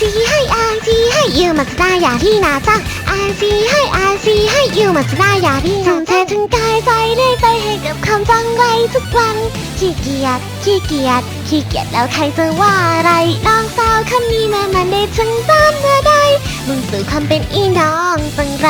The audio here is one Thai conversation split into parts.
ซีให้อาซีให้ยูมาสดาอย่าที่นาซังอาซีให้อาซีให้ยูมาสดาอย่าที่นาซังทั้งกายใจได้ใจให้กับคำจังไรทุกวันขี้เกียจขี้เกียจขี้เกียจแล้วใครจะว่าอะไรน้องสาวคำนี้แม่มันได้ถึงบ้านเมื่อใดมึงสื่อความเป็นอีน้องจังไร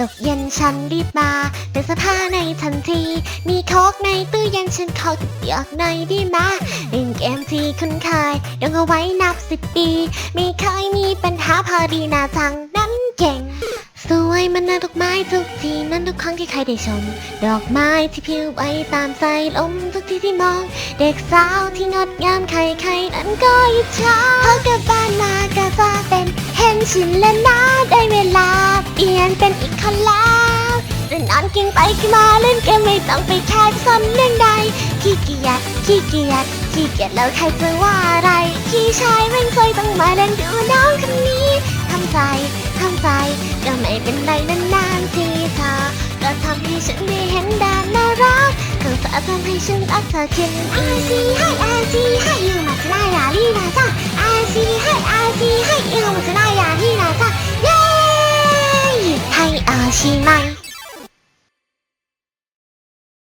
ตกเย็นฉันรีบมาเป็นเสื้อผ้าในทันที มีโคกในตู้เย็นฉันขอเดียกหน่อยได้มาเล่นเกมที่คุ้นเคยดองเอาไว้นับสิบปี ไม่เคยมีปัญหาพอดีนาจังนั้นเก่งสวยมันน่าดอกไม้ทุกทีนั้นทุกครั้งที่ใครได้ชม ดอกไม้ที่พิวไว้ตามใจลมทุกที่ที่มอง เด็กสาวที่งดงามใครๆนั้นก็อิจฉาพอกลับบ้านมาก็จะเป็นเห็นชินและนะได้ เปลี่ยนเป็นอีกคนแล้วจะนอนกินไปกินมาเล่นเกมไม่ต้องไปแคร์ซ้ำเรื่องใดขี้เกียจขี้เกียจขี้เกียจแล้วใครจะว่าอะไรพี่ชายไม่เคยต้องมาเล่นดูน้องคนนี้ทำใจทำใจก็ไม่เป็นไรนานๆทีเธอก็ทำให้ฉันได้เห็นด้านน่ารักเขาจะทำให้ฉันรักเธอขึ้นอาซีให้อา ซีให้